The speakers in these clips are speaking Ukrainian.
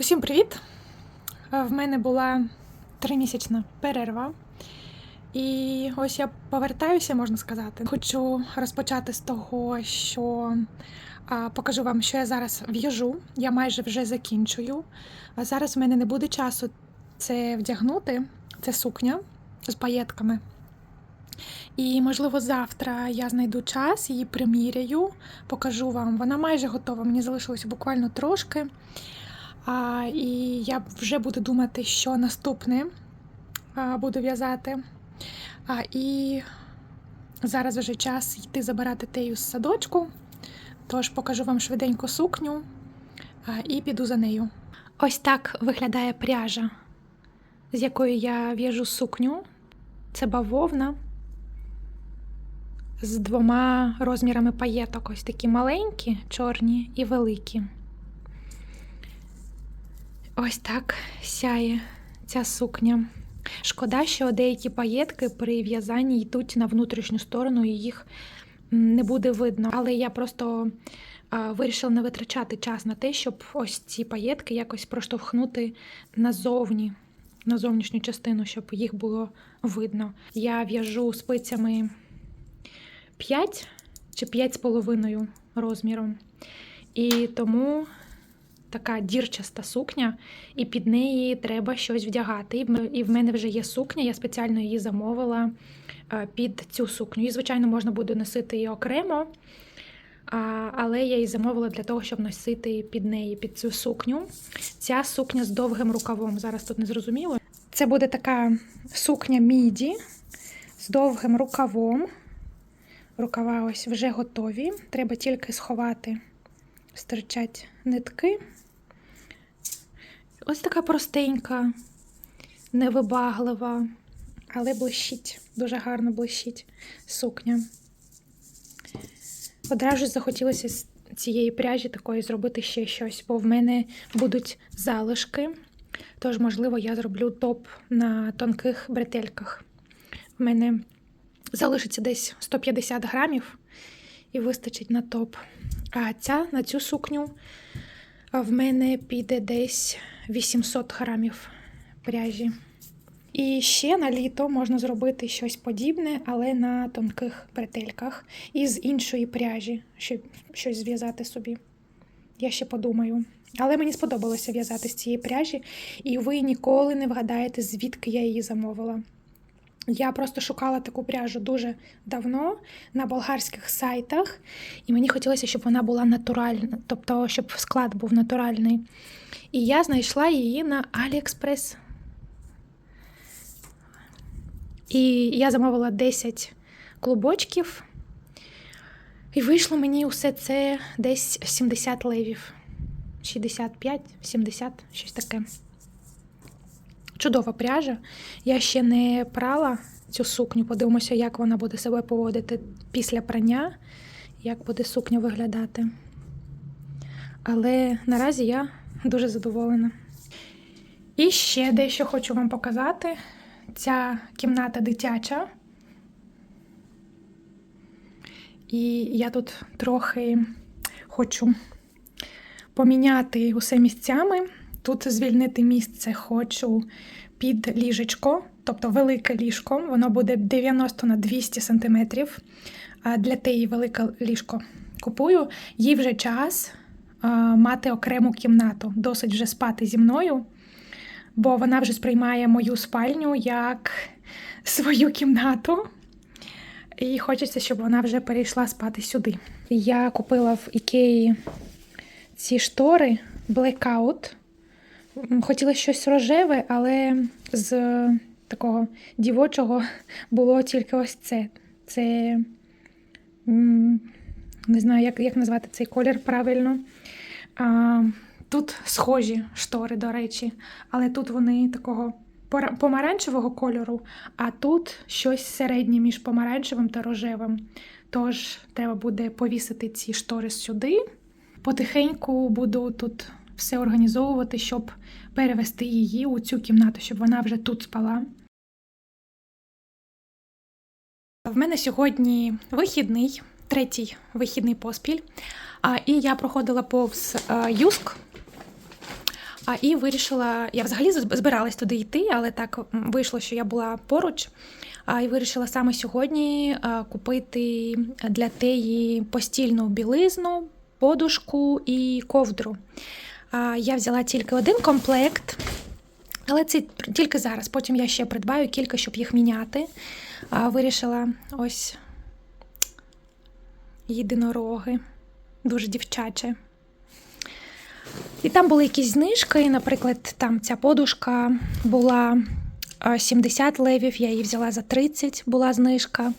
Усім привіт! Е, В мене була тримісячна перерва. І ось я повертаюся, можна сказати. Хочу розпочати з того, що а, покажу вам, що я зараз в'яжу. Я майже вже закінчую. А зараз в мене не буде часу це вдягнути. Це сукня з паєтками. І, можливо, завтра я знайду час, її приміряю, покажу вам. Вона майже готова. Мені залишилося буквально трошки. А, і я вже буду думати, що наступне а, буду в'язати. А, і зараз вже час йти забирати тею з садочку. Тож покажу вам швиденько сукню а, і піду за нею. Ось так виглядає пряжа, з якою я в'яжу сукню. Це бавовна з двома розмірами паєток. Ось такі маленькі, чорні і великі. Ось так сяє ця сукня. Шкода, що деякі паєтки при в'язанні йдуть на внутрішню сторону, і їх не буде видно. Але я просто вирішила не витрачати час на те, щоб ось ці паєтки якось проштовхнути назовні, на зовнішню частину, щоб їх було видно. Я в'яжу спицями 5 чи 5,5 розміром. І тому така дірчаста сукня, і під неї треба щось вдягати. І в мене вже є сукня, я спеціально її замовила е, під цю сукню. І, звичайно, можна буде носити її окремо, але я її замовила для того, щоб носити під неї, під цю сукню. Ця сукня з довгим рукавом. Зараз тут не зрозуміло. Це буде така сукня міді з довгим рукавом. Рукава ось вже готові. Треба тільки сховати, стирчать нитки. Ось така простенька, невибаглива, але блищить, дуже гарно блищить сукня. Одразу захотілося з цієї пряжі такої зробити ще щось, бо в мене будуть залишки. Тож, можливо, я зроблю топ на тонких бретельках. В мене залишиться десь 150 грамів і вистачить на топ. А ця на цю сукню в мене піде десь 800 грамів пряжі. І ще на літо можна зробити щось подібне, але на тонких бретельках і з іншої пряжі, щоб щось зв'язати собі. Я ще подумаю. Але мені сподобалося в'язати з цієї пряжі, і ви ніколи не вгадаєте, звідки я її замовила. Я просто шукала таку пряжу дуже давно на болгарських сайтах, і мені хотілося, щоб вона була натуральна, тобто, щоб склад був натуральний. І я знайшла її на AliExpress. І я замовила 10 клубочків, і вийшло мені усе це десь 70 левів. 65, 70, щось таке. Чудова пряжа. Я ще не прала цю сукню. Подивимося, як вона буде себе поводити після прання, як буде сукня виглядати. Але наразі я дуже задоволена. І ще дещо хочу вам показати. Ця кімната дитяча. І я тут трохи хочу поміняти усе місцями. Тут звільнити місце хочу під ліжечко, тобто велике ліжко. Воно буде 90 на 200 см. Для теї велике ліжко купую. Їй вже час мати окрему кімнату. Досить вже спати зі мною, бо вона вже сприймає мою спальню як свою кімнату. І хочеться, щоб вона вже перейшла спати сюди. Я купила в Ікеї ці штори Blackout. Хотіла щось рожеве, але з такого дівочого було тільки ось це. Це не знаю, як, як назвати цей колір правильно. А, тут схожі штори, до речі, але тут вони такого помаранчевого кольору, а тут щось середнє між помаранчевим та рожевим. Тож треба буде повісити ці штори сюди. Потихеньку буду тут все організовувати, щоб перевести її у цю кімнату, щоб вона вже тут спала. В мене сьогодні вихідний, третій вихідний поспіль. І я проходила повз Юск. А і вирішила, я взагалі збиралась туди йти, але так вийшло, що я була поруч. А і вирішила саме сьогодні купити для теї постільну білизну, подушку і ковдру. Я взяла тільки один комплект, але це тільки зараз. Потім я ще придбаю кілька, щоб їх міняти. Вирішила ось єдинороги, дуже дівчаче. І там були якісь знижки. Наприклад, там ця подушка була 70 левів, я її взяла за 30, була знижка.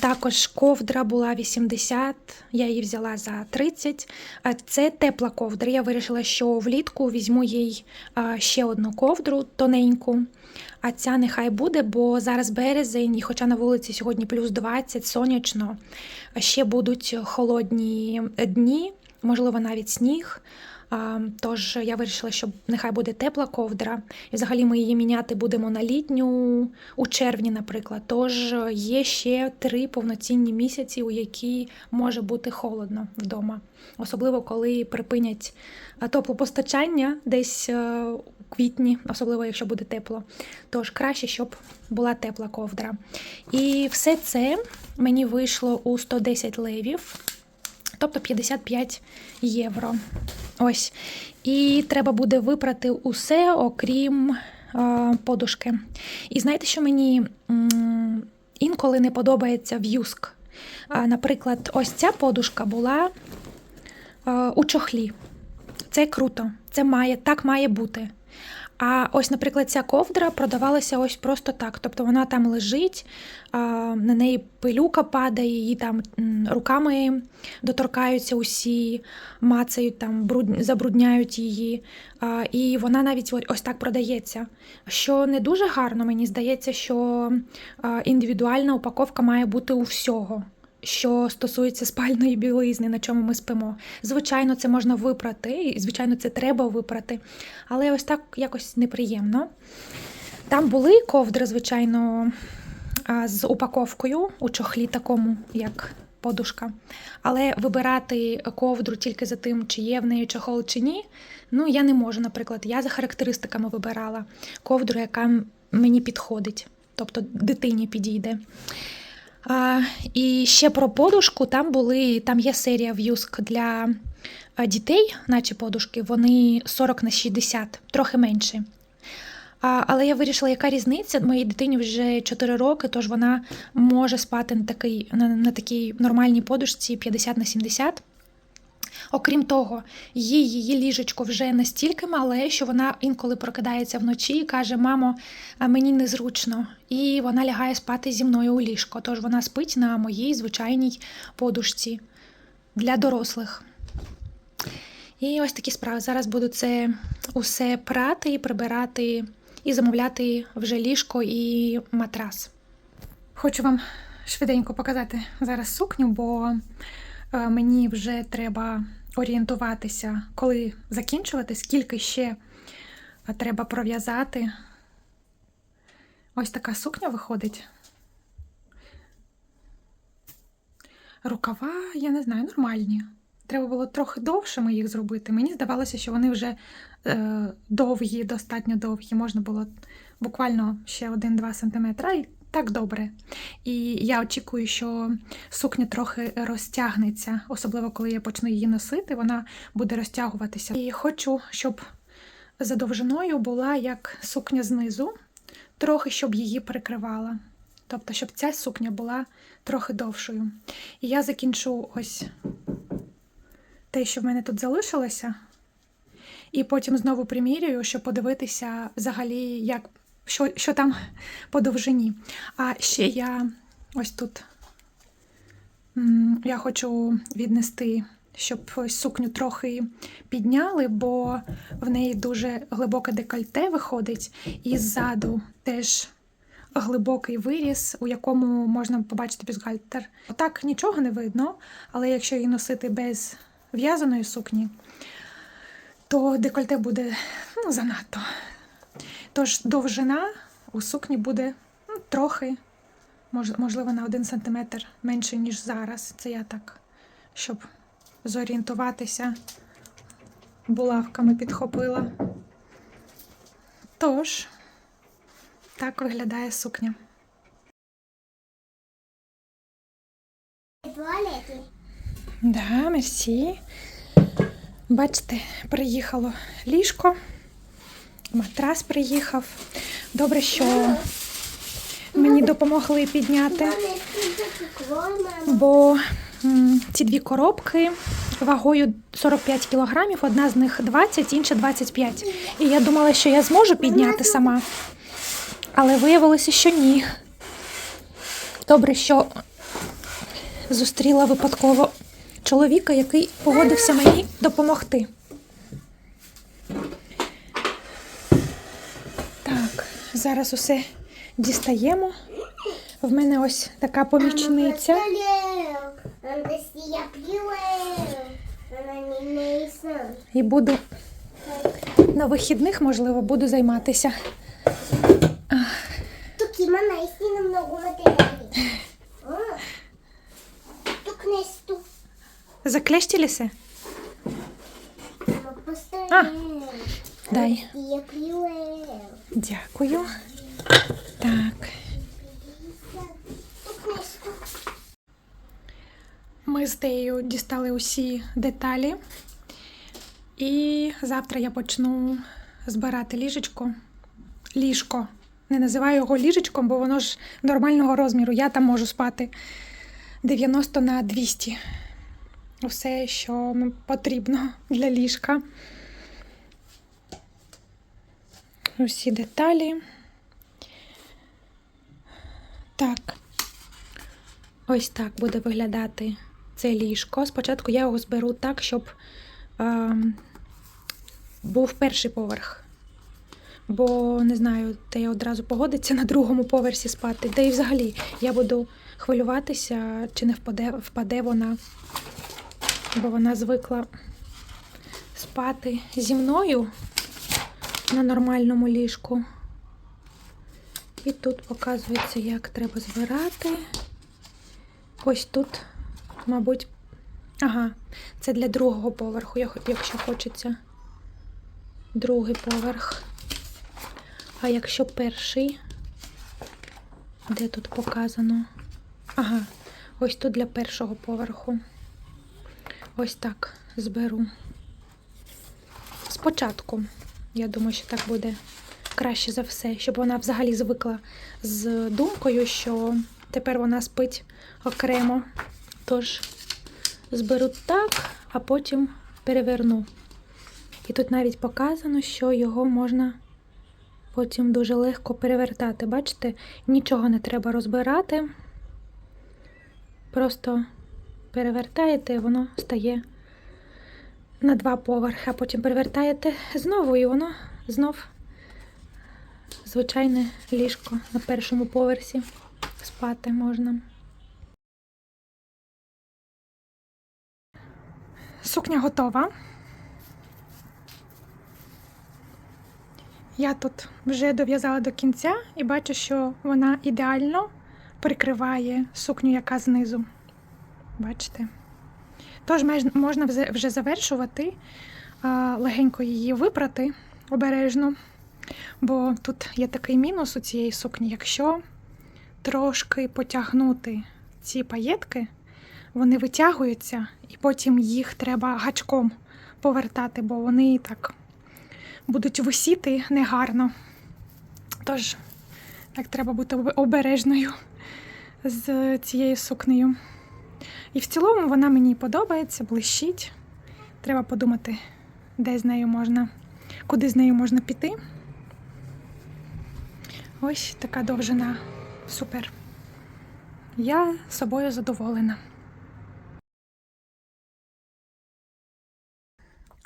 Також ковдра була 80, я її взяла за 30. А це тепла ковдра. Я вирішила, що влітку візьму їй ще одну ковдру тоненьку. А ця нехай буде, бо зараз березень, і хоча на вулиці сьогодні плюс 20, сонячно, ще будуть холодні дні, можливо, навіть сніг. Тож я вирішила, що нехай буде тепла ковдра. І взагалі ми її міняти будемо на літню у червні, наприклад. Тож є ще три повноцінні місяці, у які може бути холодно вдома. Особливо коли припинять а, теплопостачання десь е, у квітні, особливо якщо буде тепло. Тож краще, щоб була тепла ковдра. І все це мені вийшло у 110 левів, тобто 55 євро. Ось. І треба буде випрати усе, окрім е, подушки. І знаєте, що мені м, інколи не подобається в юск? А, наприклад, ось ця подушка була е, у чохлі. Це круто, це має, так має бути. А ось, наприклад, ця ковдра продавалася ось просто так. Тобто вона там лежить, на неї пилюка падає, її там руками доторкаються усі, мацають там, забрудняють її. І вона навіть ось- так продається. Що не дуже гарно, мені здається, що індивідуальна упаковка має бути у всього. Що стосується спальної білизни, на чому ми спимо. Звичайно, це можна випрати, і звичайно, це треба випрати. Але ось так якось неприємно. Там були ковдри, звичайно, з упаковкою у чохлі такому, як подушка. Але вибирати ковдру тільки за тим, чи є в неї чохол чи ні, ну я не можу, наприклад. Я за характеристиками вибирала ковдру, яка мені підходить, тобто дитині підійде. А, і ще про подушку. Там були, там є серія в'юск для дітей, наче подушки, вони 40 на 60, трохи менші. А, але я вирішила, яка різниця. Моїй дитині вже 4 роки, тож вона може спати на такій, на, на такій нормальній подушці 50 на 70. Окрім того, її, її ліжечко вже настільки мале, що вона інколи прокидається вночі і каже: Мамо, мені незручно. І вона лягає спати зі мною у ліжко. Тож вона спить на моїй звичайній подушці для дорослих. І ось такі справи. Зараз буду це усе прати і прибирати, і замовляти вже ліжко і матрас. Хочу вам швиденько показати зараз сукню, бо е, мені вже треба орієнтуватися, коли закінчувати, скільки ще треба пров'язати. Ось така сукня виходить. Рукава, я не знаю, нормальні. Треба було трохи довшими їх зробити. Мені здавалося, що вони вже е, довгі, достатньо довгі. Можна було буквально ще 1-2 см, і так добре. І я очікую, що сукня трохи розтягнеться, особливо коли я почну її носити, вона буде розтягуватися. І хочу, щоб за довжиною була як сукня знизу, трохи щоб її прикривала. Тобто, щоб ця сукня була трохи довшою. І я закінчу ось те, що в мене тут залишилося, і потім знову примірюю, щоб подивитися взагалі, як, що, що там по довжині. А ще я ось тут я хочу віднести, щоб сукню трохи підняли, бо в неї дуже глибоке декольте виходить, і ззаду теж глибокий виріс, у якому можна побачити бюстгальтер. Так нічого не видно, але якщо її носити без в'язаної сукні, то декольте буде ну, занадто. Тож довжина у сукні буде ну, трохи, мож- можливо, на один сантиметр менше, ніж зараз. Це я так, щоб зорієнтуватися булавками підхопила. Тож, так виглядає сукня. Да, мерсі. Бачите, приїхало ліжко, матрас приїхав. Добре, що мені допомогли підняти, бо ці дві коробки вагою 45 кілограмів, одна з них 20, інша 25. І я думала, що я зможу підняти сама, але виявилося, що ні. Добре, що зустріла випадково чоловіка, який погодився мені допомогти. Так, зараз усе дістаємо. В мене ось така помічниця. Мейсон. І буду на вихідних, можливо, буду займатися. Заклещилися? А. Дай. Дякую. Так. Ми з Теєю дістали усі деталі. І завтра я почну збирати ліжечко. Ліжко. Не називаю його ліжечком, бо воно ж нормального розміру. Я там можу спати 90 на 200. Все, що потрібно для ліжка. Усі деталі. Так. Ось так буде виглядати це ліжко. Спочатку я його зберу так, щоб е, був перший поверх. Бо не знаю, я одразу погодиться на другому поверсі спати. Та і взагалі я буду хвилюватися, чи не впаде, впаде вона, бо вона звикла спати зі мною на нормальному ліжку. І тут показується, як треба збирати. Ось тут, мабуть, ага, це для другого поверху, якщо хочеться. Другий поверх. А якщо перший, де тут показано? Ага, ось тут для першого поверху. Ось так зберу. Спочатку, я думаю, що так буде краще за все, щоб вона взагалі звикла з думкою, що тепер вона спить окремо. Тож зберу так, а потім переверну. І тут навіть показано, що його можна потім дуже легко перевертати. Бачите, нічого не треба розбирати. Просто перевертаєте, і воно стає на два поверхи, а потім перевертаєте знову, і воно знов звичайне ліжко на першому поверсі. Спати можна. Сукня готова. Я тут вже дов'язала до кінця і бачу, що вона ідеально прикриває сукню, яка знизу. Бачите? Тож можна вже- завершувати, легенько її випрати обережно. Бо тут є такий мінус у цієї сукні, якщо трошки потягнути ці паєтки, вони витягуються, і потім їх треба гачком повертати, бо вони так будуть висіти негарно. Тож, так треба бути обережною з цією сукнею. І в цілому вона мені подобається, блищить. Треба подумати, де з нею можна, куди з нею можна піти. Ось така довжина. Супер. Я собою задоволена.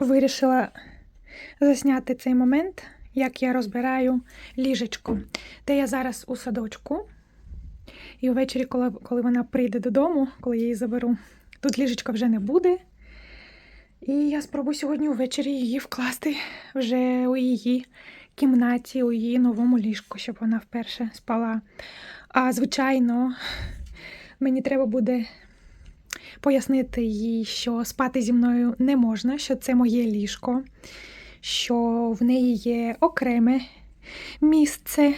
Вирішила засняти цей момент, як я розбираю ліжечко. Де я зараз у садочку. І ввечері, коли, коли вона прийде додому, коли я її заберу, тут ліжечка вже не буде. І я спробую сьогодні ввечері її вкласти вже у її кімнаті, у її новому ліжку, щоб вона вперше спала. А звичайно, мені треба буде пояснити їй, що спати зі мною не можна, що це моє ліжко, що в неї є окреме місце.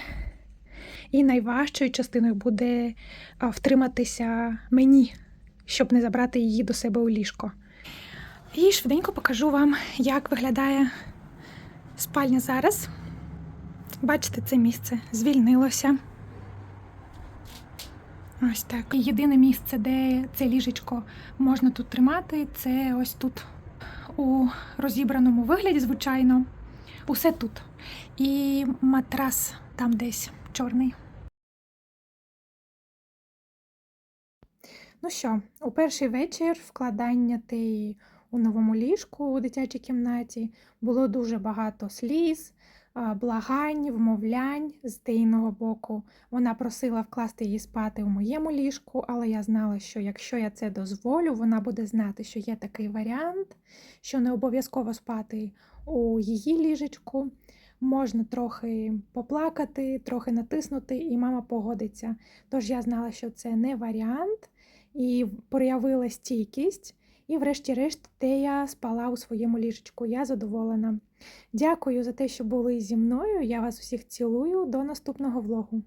І найважчою частиною буде втриматися мені, щоб не забрати її до себе у ліжко. І швиденько покажу вам, як виглядає спальня зараз. Бачите, це місце звільнилося. Ось так. Єдине місце, де це ліжечко можна тут тримати, це ось тут у розібраному вигляді, звичайно. Усе тут. І матрас там десь чорний. Ну що, у перший вечір вкладання теї у новому ліжку у дитячій кімнаті було дуже багато сліз, благань, вмовлянь з тейного боку. Вона просила вкласти її спати у моєму ліжку, але я знала, що якщо я це дозволю, вона буде знати, що є такий варіант, що не обов'язково спати у її ліжечку. Можна трохи поплакати, трохи натиснути, і мама погодиться. Тож я знала, що це не варіант, і проявила стійкість. І, врешті-решт, те я спала у своєму ліжечку. Я задоволена. Дякую за те, що були зі мною. Я вас усіх цілую. До наступного влогу.